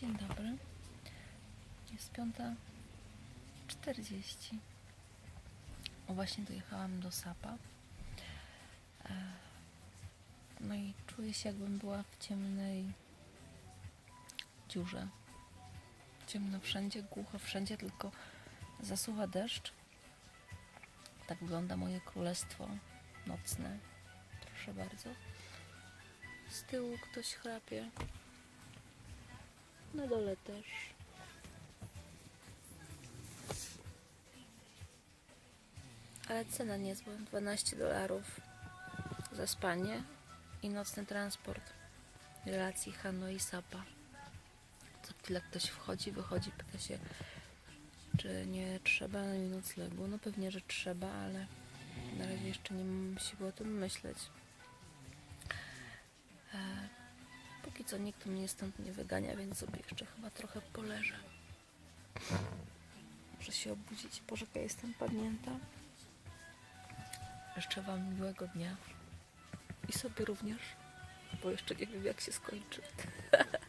Dzień dobry. Jest piąta 40. O, Właśnie dojechałam do Sapa. E, No i czuję się, jakbym była w ciemnej dziurze. Ciemno wszędzie, głucho wszędzie, tylko zasuwa deszcz. Tak wygląda moje królestwo nocne. Proszę bardzo. Z tyłu ktoś chrapie. Na dole też. Ale cena niezła. 12 dolarów za spanie i nocny transport relacji Hanoi-Sapa. Co chwilę ktoś wchodzi, wychodzi, pyta się, czy nie trzeba nim noclegu. No pewnie, że trzeba, ale na razie jeszcze nie mam siły o tym myśleć. E, póki co nikt mnie stąd nie wygania, więc sobie jeszcze chyba trochę poleżę. Muszę się obudzić. Boże, jestem padnięta. Życzę Wam miłego dnia. I sobie również, bo jeszcze nie wiem jak się skończy.